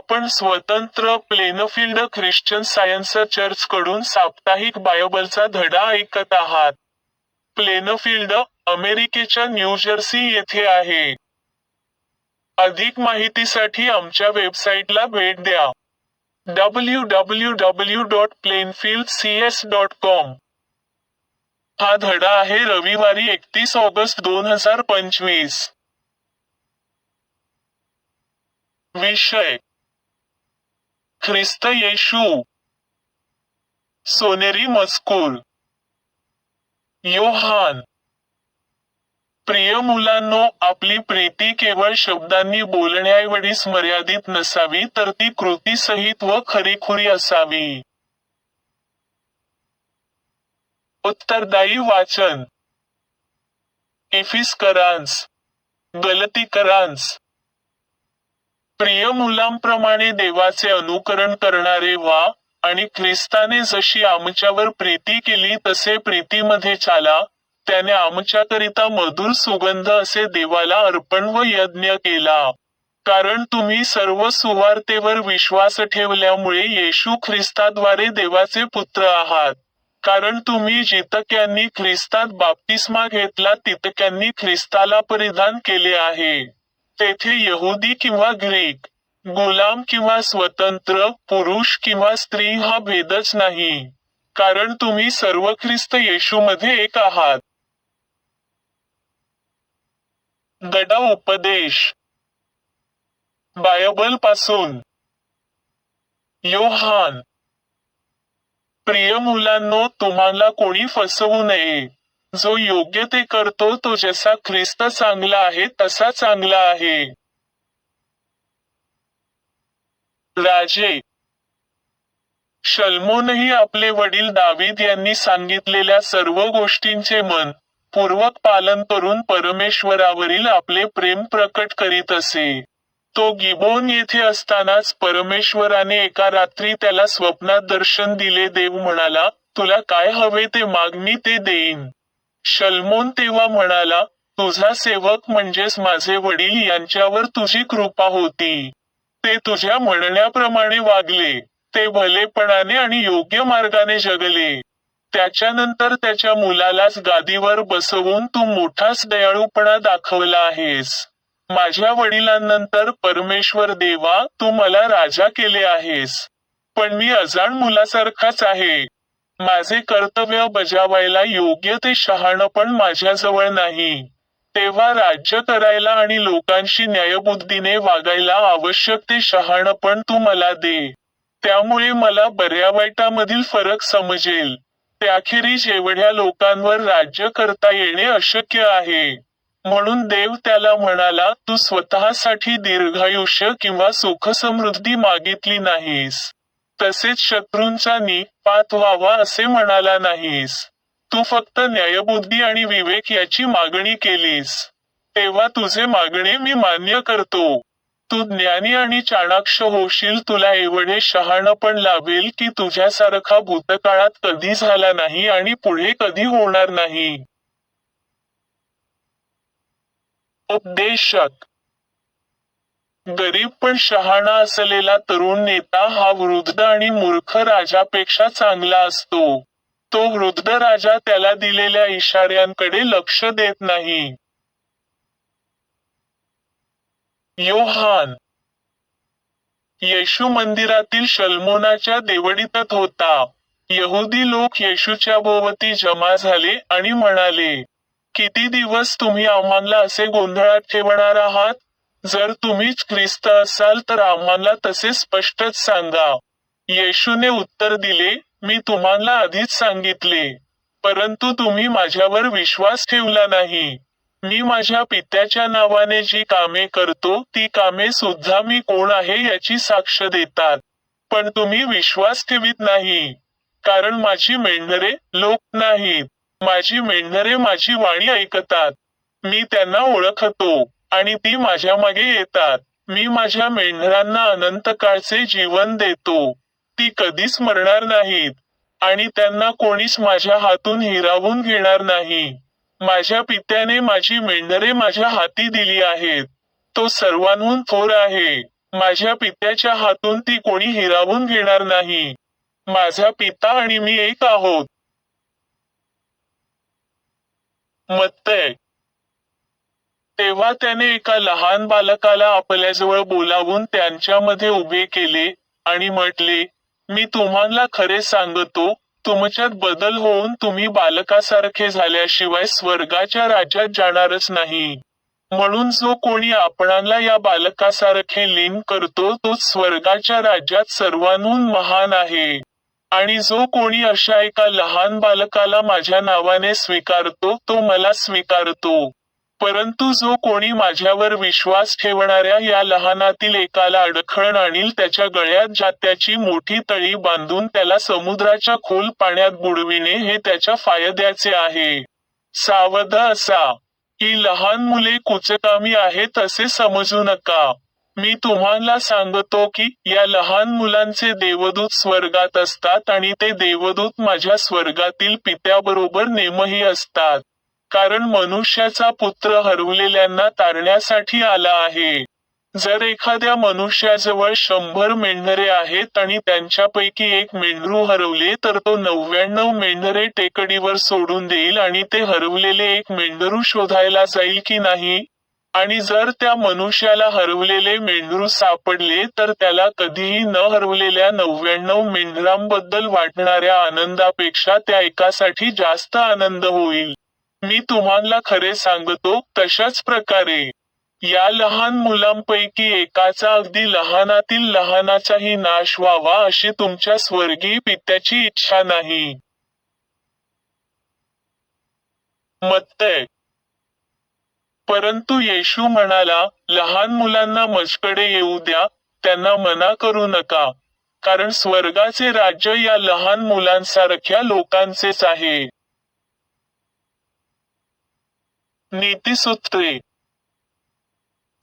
आपण स्वतंत्र Plainfield Christian science church कडून साप्ताहिक बायबलचा धडा ऐकत आहात. प्लेनफील्ड अमेरिकेच्या न्यूजर्सी येथे आहे. अधिक माहितीसाठी आमच्या वेबसाईटला भेट द्या. W W W dot Plainfield C S dot com हा धडा आहे रविवारी एकतीस ऑगस्ट दोन हजार पंचवीस. विषय ख्रिस्त येशू. सोनेरी मजकूर. योहान. प्रिय मुलांनो आपली प्रीती केवळ शब्दांनी बोलण्याऐवढीच मर्यादित नसावी तर ती कृतीसहित व खरीखुरी असावी. उत्तरदायी वाचन. एफिसकरांस. गलतीकरांस. प्रिय मुलांप्रमाणे देवाचे अनुकरण करणारे व्हा आणि ख्रिस्ताने जशी आमच्यावर प्रीती केली तसे प्रीतीमध्ये चाला. त्याने आमच्याकरिता मधुर सुगंध असे देवाला अर्पण व यज्ञ केला. कारण तुम्ही सर्व सुवार्तेवर विश्वास ठेवल्यामुळे येशू ख्रिस्ताद्वारे देवाचे पुत्र आहात. कारण तुम्ही जितक्यांनी ख्रिस्तात बाप्तिस्मा घेतला तितक्यांनी ख्रिस्ताला परिधान केले आहे. तेथे यहुदी किंवा ग्रीक गुलाम किंवा स्वतंत्र पुरुष किंवा स्त्री हा भेदच नाही कारण तुम्ही सर्व ख्रिस्त येशूमध्ये एक आहात. गडा उपदेश. बायबलपासून. योहान. प्रिय मुलांनो तुम्हाला कोणी फसवू नये. जो योग्य ते करतो तो जसा ख्रिस्त चांगला आहे तसा चांगला आहे. राजे शल्मोनही आपले वडील दावीद यांनी सांगितलेल्या सर्व गोष्टींचे मन पूर्वक पालन करून परमेश्वरावरील आपले प्रेम प्रकट करीत असे. तो गिबोन येथे असतानाच परमेश्वराने एका रात्री त्याला स्वप्नात दर्शन दिले देव म्हणाला तुला काय हवे ते माग मी ते देईन. शल्मोन तेव्हा म्हणाला तुझा सेवक म्हणजेच माझे वडील यांच्यावर तुझी कृपा होती. ते तुझ्या म्हणण्याप्रमाणे वागले. ते भलेपणाने आणि योग्य मार्गाने जगले. त्याच्यानंतर त्याच्या मुलालाच गादीवर बसवून तू मोठाच दयाळूपणा दाखवला आहेस. माझ्या वडिलांनंतर परमेश्वर देवा तू मला राजा केले आहेस. पण मी अजाण मुलासारखाच आहे. माझे कर्तव्य बजावायला योग्य ते शहाणं पण माझ्याजवळ नाही. तेव्हा राज्य करायला आणि लोकांशी न्यायबुद्धीने वागायला आवश्यक ते शहाणं पण तू मला दे. त्यामुळे मला बऱ्या वाईटामधील फरक समजेल. त्याखेरीज एवढ्या लोकांवर राज्य करता येणे अशक्य आहे. म्हणून देव त्याला म्हणाला तू स्वतःसाठी दीर्घायुष्य किंवा सुखसमृद्धी मागितली नाहीस. तसेच शत्रूंचा निपात व्हावा असे म्हणाला नाहीस. तू फक्त न्यायबुद्धी आणि विवेक याची मागणी केलीस. तेव्हा तुझे मागणे मी मान्य करतो. तू ज्ञानी आणि चाणाक्ष होशील तुला एवढे शहाण पण लाभेल की तुझ्यासारखा भूतकाळात कधी झाला नाही आणि पुढे कधी होणार नाही. उपदेशक गरीब पण शहाणा असलेला तरुण नेता हा वृद्ध आणि मूर्ख राजापेक्षा चांगला असतो. तो वृद्ध राजा त्याला दिलेल्या इशाऱ्यांकडे लक्ष देत नाही. योहान. येशू मंदिरातील शल्मोनाच्या देवडीतच होता. यहुदी लोक येशूच्या भोवती जमा झाले आणि म्हणाले किती दिवस तुम्ही आम्हाला असे गोंधळात ठेवणार आहात? जर तुम्हीच ख्रिस्त असाल तर आम्हाला तसे स्पष्टच सांगा. येशूने उत्तर दिले मी तुम्हाला आधीच सांगितले. परंतु तुम्ही माझ्यावर विश्वास ठेवला नाही. मी माझ्या पित्याच्या नावाने जी कामे करतो ती कामे सुद्धा मी कोण आहे याची साक्ष देतात. पण तुम्ही विश्वास ठेवीत नाही. कारण माझी मेंढरे लोक नाहीत. माझी मेंढरे माझी वाणी ऐकतात. मी त्यांना ओळखतो. आणि ती माझ्या मागे येतात. मी माझ्या मेंढरांना अनंत काळचे जीवन देतो. ती कधीच मरणार नाहीत. आणि त्यांना कोणीच माझ्या हातून हिरावून घेणार नाही. माझ्या पित्याने माझी मेंढरे माझ्या हाती दिली आहेत. तो सर्वांहून थोर आहे. माझ्या पित्याच्या हातून ती कोणी हिरावून घेणार नाही. माझा पिता आणि मी एक आहोत. मत्तय तेव्हा त्याने एका लहान बालकाला आपल्याजवळ बोलावून त्यांच्यामध्ये उभे केले आणि म्हटले मी तुम्हाला खरे सांगतो तुमच्यात बदल होऊन तुम्ही बालकासारखे झाल्याशिवाय स्वर्गाच्या राज्यात जाणारच नाही. म्हणून जो कोणी आपणाला या बालकासारखे लीन करतो तो स्वर्गाच्या राज्यात सर्वांहून महान आहे. आणि जो कोणी अशा एका लहान बालकाला माझ्या नावाने स्वीकारतो तो मला स्वीकारतो. परंतु जो कोणी माझ्यावर विश्वास ठेवणाऱ्या या लहानातील एकाला अडखळण आणील त्याच्या गळ्यात जात्याची मोठी तळी बांधून त्याला समुद्राच्या खोल पाण्यात बुडविणे हे त्याच्या फायद्याचे आहे. सावध असा. ही लहान मुले कुचकामी आहेत असे समजू नका. मी तुम्हाला सांगतो की या लहान मुलांचे देवदूत स्वर्गात असतात आणि ते देवदूत माझ्या स्वर्गातील पित्याबरोबर नेमही असतात. कारण मनुष्याचा पुत्र हरवलेल्यांना तारण्यासाठी आला आहे. जर एखाद्या मनुष्याजवळ शंभर मेंढरे आहेत आणि त्यांच्यापैकी एक मेंढरू हरवले तर तो नव्याण्णव मेंढरे टेकडीवर सोडून देईल आणि ते हरवलेले एक मेंढरू शोधायला जाईल की नाही? आणि जर त्या मनुष्याला हरवलेले मेंढरू सापडले तर त्याला कधीही न हरवलेल्या नव्याण्णव मेंढरांबद्दल वाटणाऱ्या आनंदापेक्षा त्या एकासाठी जास्त आनंद होईल. मी तुम्हाला खरे सांगतो तशाच प्रकारे. या लहान मुलांपैकी एकाचा अगदी लहानातील लहानाचाही नाश व्हावा अशी तुमच्या स्वर्गीय पित्याची इच्छा नाही. मत्तय परंतु येशू म्हणाला लहान मुलांना मजकडे येऊ द्या त्यांना मना करू नका. कारण स्वर्गाचे राज्य या लहान मुलांसारख्या लोकांचेच आहे. नीतिसूत्रे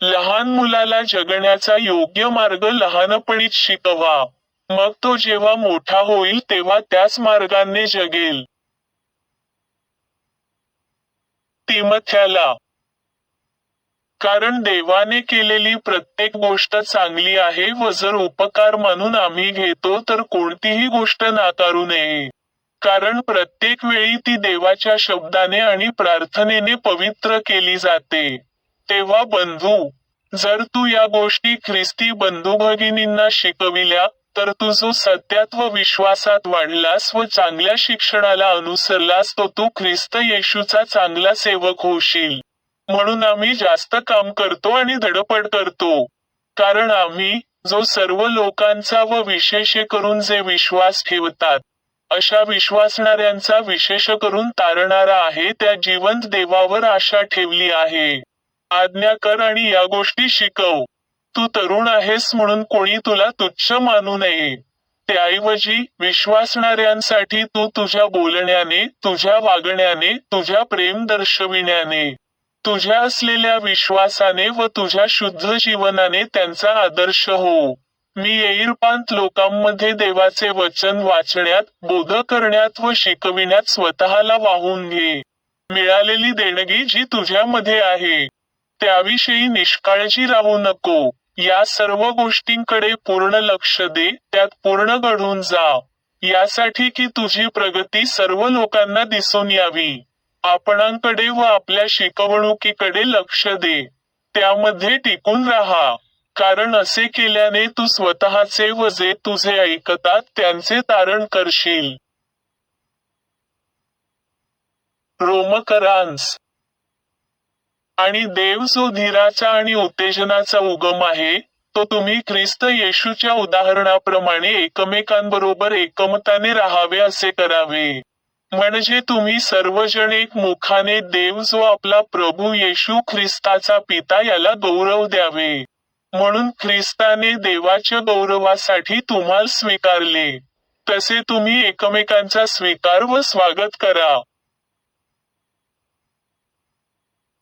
लहान मुलाला जगण्याचा योग्य मार्ग लहानपणीच शिकवा. मग तो जेव्हा मोठा होईल तेव्हा त्याच मार्गाने जगेल. तिमथ्याला. कारण देवाने केलेली प्रत्येक गोष्ट चांगली आहे व जर उपकार मानून आम्ही घेतो तर कोणतीही गोष्ट नाकारू नये. कारण प्रत्येक वेळी ती देवाच्या शब्दाने आणि प्रार्थनेने पवित्र केली जाते. तेव्हा बंधू जर तू या गोष्टी ख्रिस्ती बंधू भगिनींना शिकविल्या तर तू जो सत्यात्व विश्वासात वाढलास व चांगल्या शिक्षणाला अनुसरलास तो तू ख्रिस्त येशूचा चांगला सेवक होशील. म्हणून आम्ही जास्त काम करतो आणि धडपड करतो. कारण आम्ही जो सर्व लोकांचा व विशेष करून जे विश्वास ठेवतात अशा विश्वासणाऱ्यांचा विशेष करून तारणारा आहे त्या जिवंत देवावर आशा ठेवली आहे. आज्ञा कर आणि या गोष्टी शिकव. तू तरुण आहेस म्हणून कोणी तुला तुच्छ मानू नये. त्याऐवजी विश्वासणाऱ्यांसाठी तू तुझ्या बोलण्याने तुझ्या वागण्याने तुझ्या प्रेम दर्शविण्याने तुझ्या असलेल्या विश्वासाने व तुझ्या शुद्ध जीवनाने त्यांचा आदर्श हो. मी येईरपांत लोकांमध्ये देवाचे वचन वाचण्यात बोध करण्यात व शिकविण्यात स्वतःला वाहून घे. मिळालेली देणगी जी तुझ्यामध्ये आहे त्याविषयी निष्काळजी राहू नको. या सर्व गोष्टींकडे पूर्ण लक्ष दे त्यात पूर्ण घडून जा. यासाठी की तुझी प्रगती सर्व लोकांना दिसून यावी. आपणांकडे व आपल्या शिकवणुकीकडे लक्ष दे. त्यामध्ये टिकून राहा. कारण असे केल्याने तू स्वतःचे व जे तुझे ऐकतात त्यांचे तारण करशील. रोमकरांस. आणि देव जो धीराचा आणि उत्तेजनाचा उगम आहे तो तुम्ही ख्रिस्त येशूच्या उदाहरणाप्रमाणे एकमेकांबरोबर एकमताने राहावे असे करावे. म्हणजे तुम्ही सर्वजण एक मुखाने देव जो आपला प्रभू येशू ख्रिस्ताचा पिता याला गौरव द्यावे. म्हणून ख्रिस्ताने देवाच्या गौरवासाठी तुम्हाला स्वीकारले. तसे तुम्ही एकमेकांचा स्वीकार व स्वागत करा.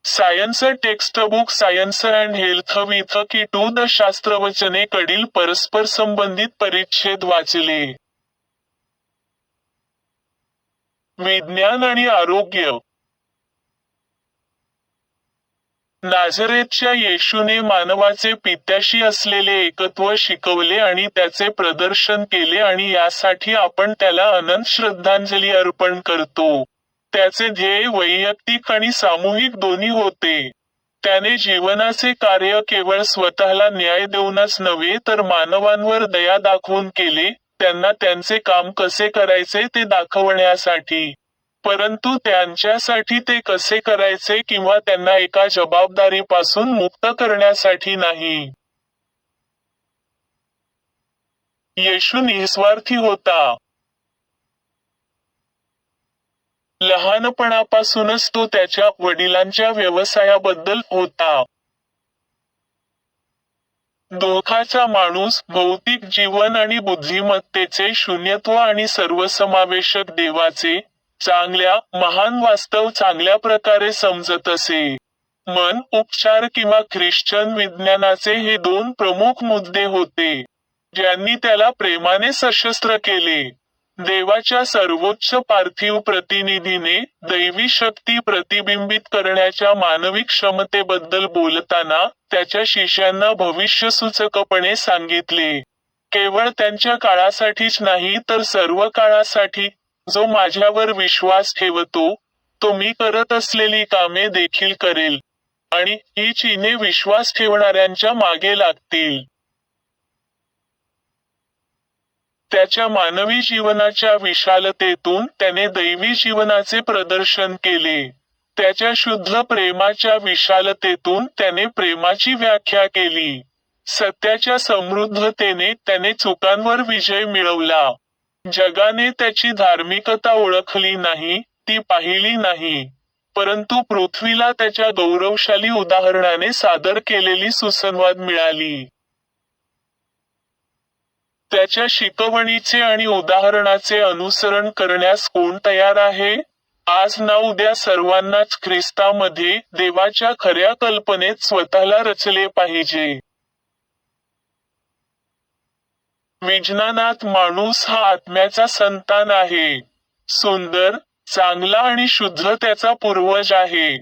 Science textbook science and health with key to the शास्त्रवचने कडील परस्पर संबंधित परिच्छेद वाचले. विज्ञान आणि आरोग्य. नाझरेतच्या येशूने मानवाचे पित्याशी असलेले एकत्व शिकवले आणि त्याचे प्रदर्शन केले आणि यासाठी आपण त्याला अनंत श्रद्धांजली अर्पण करतो. त्याचे ध्येय वैयक्तिक आणि सामूहिक दोन्ही होते. त्याने जीवनाचे कार्य केवळ स्वतःला न्याय देऊनच नव्हे तर मानवांवर दया दाखवून केले त्यांना त्यांचे काम कसे करायचे ते दाखवण्यासाठी. परंतु त्यांच्यासाठी ते कसे करायचे किंवा त्यांना एका जबाबदारीपासून मुक्त करण्यासाठी नाही. येशू निस्वार्थी होता. लहानपणापासूनच तो त्याच्या वडिलांच्या व्यवसायाबद्दल होता. दोखाचा माणूस भौतिक जीवन आणि बुद्धिमत्तेचे शून्यत्व आणि सर्वसमावेशक देवाचे चांगल्या महान वास्तव चांगल्या प्रकारे समजत असे. मन उपचार किंवा ख्रिश्चन विज्ञानाचे हे दोन प्रमुख मुद्दे होते ज्यांनी त्याला प्रेमाने सशस्त्र केले. देवाच्या सर्वोच्च पार्थिव प्रतिनिधीने दैवी शक्ती प्रतिबिंबित करण्याच्या मानवी क्षमतेबद्दल बोलताना त्याच्या शिष्यांना भविष्यसूचकपणे सांगितले. केवळ त्यांच्या काळासाठीच नाही तर सर्व काळासाठी जो माझ्यावर विश्वास ठेवतो तो मी करत असलेली कामे देखील करेल. आणि ही चिन्हे विश्वास ठेवणाऱ्यांच्या मागे लागतील. त्याच्या मानवी जीवनाच्या विशालतेतून त्याने दैवी जीवनाचे प्रदर्शन केले. त्याच्या शुद्ध प्रेमाच्या विशालतेतून त्याने प्रेमाची व्याख्या केली. सत्याच्या समृद्धतेने त्याने चुकांवर विजय मिळवला. जगाने त्याची धार्मिकता ओळखली नाही ती पाहिली नाही. परंतु पृथ्वीला त्याच्या गौरवशाली उदाहरणाने सादर केलेली सुसंवाद मिळाली. त्याच्या शिकवणीचे आणि उदाहरणाचे अनुसरण करण्यास कोण तयार आहे? आज ना उद्या सर्वांनाच ख्रिस्तामध्ये देवाच्या खऱ्या कल्पनेत स्वतःला रचले पाहिजे. विज्ञानात माणूस हा आत्म्याचा संतान आहे. सुंदर चांगला आणि शुद्ध त्याचा पूर्वज आहे.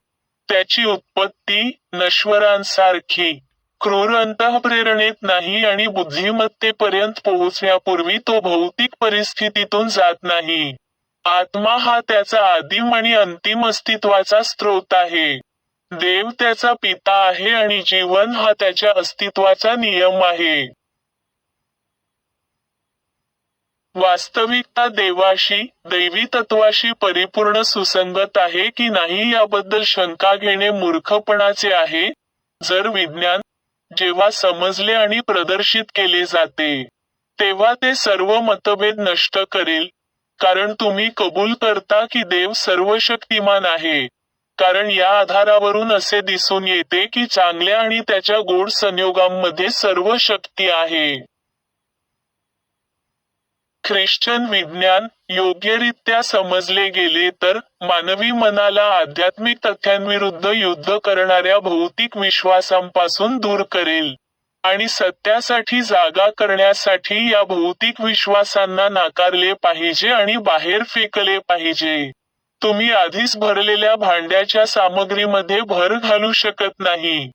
त्याची उत्पत्ती नश्वरांसारखी क्रूर अंतःप्रेरणेत नाही आणि बुद्धिमत्तेपर्यंत पोहोचण्यापूर्वी तो भौतिक परिस्थितीतून जात नाही. आत्मा हा त्याचा आदिम आणि अंतिम अस्तित्वाचा स्रोत आहे. देव त्याचा पिता आहे आणि जीवन हा त्याच्या अस्तित्वाचा नियम आहे. वास्तविकता देवाशी दैवी तत्वाशी परिपूर्ण सुसंगत आहे की नाही याबद्दल शंका घेणे मूर्खपणाचे आहे. जर विज्ञान जेव्हा समजले आणि प्रदर्शित केले जाते तेव्हा ते सर्व मतभेद नष्ट करेल. कारण तुम्ही कबूल करता की देव सर्व शक्तिमान आहे. कारण या आधारावरून असे दिसून येते की चांगल्या आणि त्याच्या गोड संयोगांमध्ये सर्व शक्ती आहे. ख्रिश्चन विज्ञान योग्यरित्या समजले गेले तर मानवी मनाला आध्यात्मिक तथ्यांविरुद्ध युद्ध करणाऱ्या भौतिक विश्वासांपासून दूर करेल आणि सत्यासाठी जागा करण्यासाठी या भौतिक विश्वासांना नाकारले पाहिजे आणि बाहेर फेकले पाहिजे. तुम्ही आधीच भरलेल्या भांड्याच्या सामग्रीमध्ये भर घालू शकत नाही.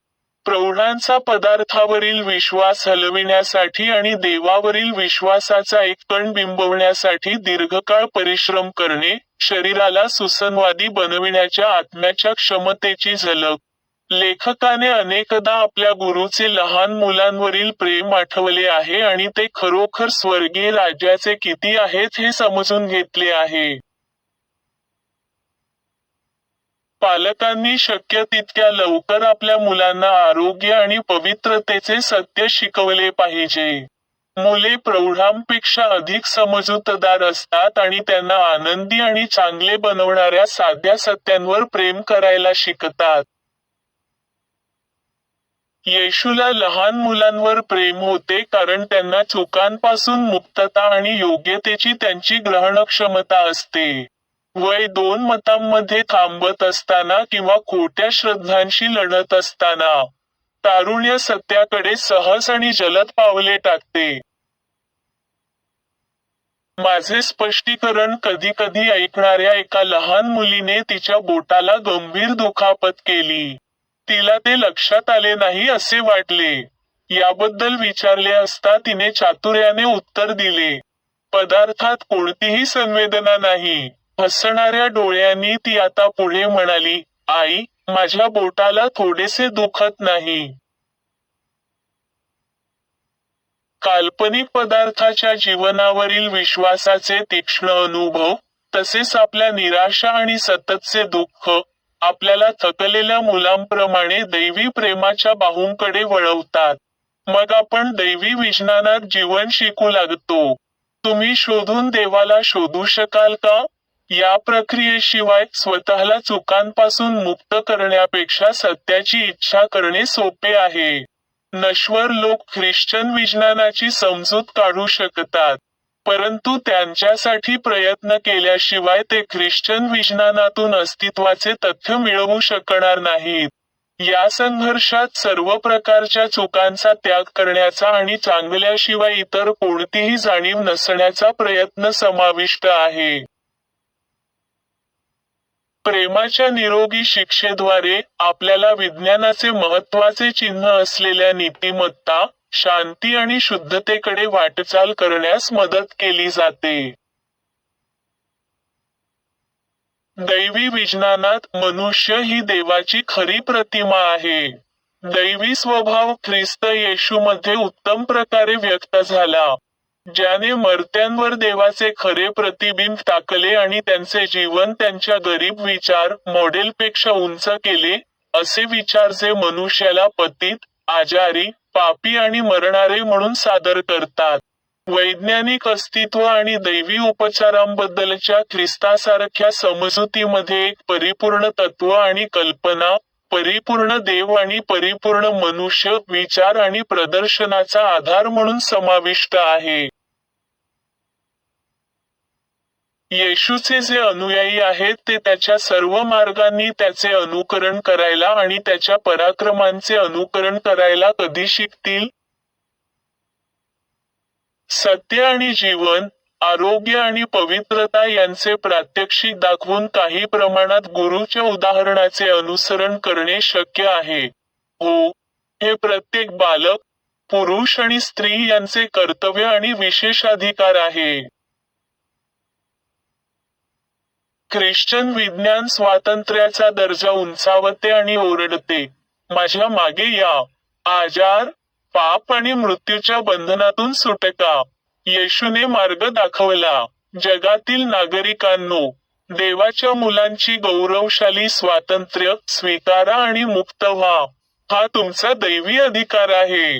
प्रौढांचा पदार्थावरील विश्वास हलविण्यासाठी आणि देवावरील विश्वासाचा एक कण बिंबवण्यासाठी दीर्घकाळ परिश्रम करणे शरीराला सुसंवादी बनविण्याच्या आत्म्याच्या क्षमतेची झलक. लेखकाने अनेकदा आपल्या गुरुचे लहान मुलांवरील प्रेम आठवले आहे आणि ते खरोखर स्वर्गीय राज्याचे किती आहेत हे समजून घेतले आहे. पालकांनी शक्य तितक्या लवकर आपल्या मुलांना आरोग्य आणि पवित्रतेचे सत्य शिकवले पाहिजे. मुले प्रौढांपेक्षा अधिक समजूतदार असतात आणि त्यांना आनंदी आणि चांगले बनवणाऱ्या साध्या सत्यांवर प्रेम करायला शिकतात. येशूला लहान मुलांवर प्रेम होते कारण त्यांना चुकांपासून मुक्तता आणि योग्यतेची त्यांची ग्रहणक्षमता असते. वय दोन मतांमध्ये थांबत असताना किंवा खोट्या श्रद्धांशी लढत असताना तारुण्य सत्याकडे सहज आणि जलद पावले टाकते. माझे स्पष्टीकरण कधी कधी ऐकणाऱ्या एका लहान मुलीने तिच्या बोटाला गंभीर दुखापत केली. तिला ते लक्षात आले नाही असे वाटले. याबद्दल विचारले असता तिने चातुर्याने उत्तर दिले. पदार्थात कोणतीही संवेदना नाही. हसणाऱ्या डोळ्यांनी ती आता पुढे म्हणाली आई माझ्या बोटाला थोडेसे दुखत नाही. काल्पनिक पदार्थाच्या जीवनावरील विश्वासाचे तीक्ष्ण अनुभव तसेच आपल्या निराशा आणि सततचे दुःख आपल्याला थकलेल्या मुलांप्रमाणे दैवी प्रेमाच्या बाहूंकडे वळवतात. मग आपण दैवी विज्ञानात जीवन शिकू लागतो. तुम्ही शोधून देवाला शोधू शकाल का? या प्रक्रियेशिवाय स्वतःला चुकांपासून मुक्त करण्यापेक्षा सत्याची इच्छा करणे सोपे आहे. नश्वर लोक ख्रिश्चन विज्ञानाची समजूत काढू शकतात. परंतु त्यांच्यासाठी प्रयत्न केल्याशिवाय ते ख्रिश्चन विज्ञानातून अस्तित्वाचे तथ्य मिळवू शकणार नाहीत. या संघर्षात सर्व प्रकारच्या चुकांचा त्याग करण्याचा आणि चांगल्याशिवाय इतर कोणतीही जाणीव नसण्याचा प्रयत्न समाविष्ट आहे. प्रेमाच्या निरोगी शिक्षेद्वारे आपल्याला विज्ञानाचे महत्त्वाचे चिन्ह असलेल्या नीतिमत्ता शांती आणि शुद्धतेकडे वाटचाल करण्यास मदत केली जाते. दैवी विज्ञानात मनुष्य ही देवाची खरी प्रतिमा आहे. दैवी स्वभाव ख्रिस्त येशूमध्ये उत्तम प्रकारे व्यक्त झाला. ज्याने मर्त्यांवर देवाचे खरे प्रतिबिंब टाकले आणि त्यांचे जीवन त्यांच्या गरीब विचार मॉडेलपेक्षा उंच केले असे विचार जे मनुष्याला पतित आजारी पापी आणि मरणारे म्हणून सादर करतात. वैज्ञानिक अस्तित्व आणि दैवी उपचारांबद्दलच्या ख्रिस्तासारख्या समजुतीमध्ये एक परिपूर्ण तत्व आणि कल्पना परिपूर्ण देव आणि परिपूर्ण मनुष्य विचार आणि प्रदर्शनाचा आधार म्हणून समाविष्ट आहे. येशूचे जे अनुयायी आहेत ते त्याच्या सर्व मार्गांनी त्याचे अनुकरण करायला आणि त्याच्या पराक्रमांचे अनुकरण करायला कधी शिकतील? सत्य आणि जीवन आरोग्य आणि पवित्रता यांचे प्रात्यक्षिक दाखवून काही प्रमाणात गुरुच्या उदाहरणाचे अनुसरण करणे शक्य आहे. हो हे प्रत्येक बालक पुरुष आणि स्त्री यांचे कर्तव्य आणि विशेषाधिकार आहे. ख्रिश्चन विज्ञान स्वातंत्र्याचा दर्जा उंचावते आणि ओरडते. माझ्या मागे या. आजार पाप आणि मृत्यूच्या बंधनातून सुटका. येशूने मार्ग दाखवला. जगातील नागरिकांनो देवाच्या मुलांची गौरवशाली स्वातंत्र्य स्वीकारा आणि मुक्त व्हा. हा तुमचा दैवी अधिकार आहे.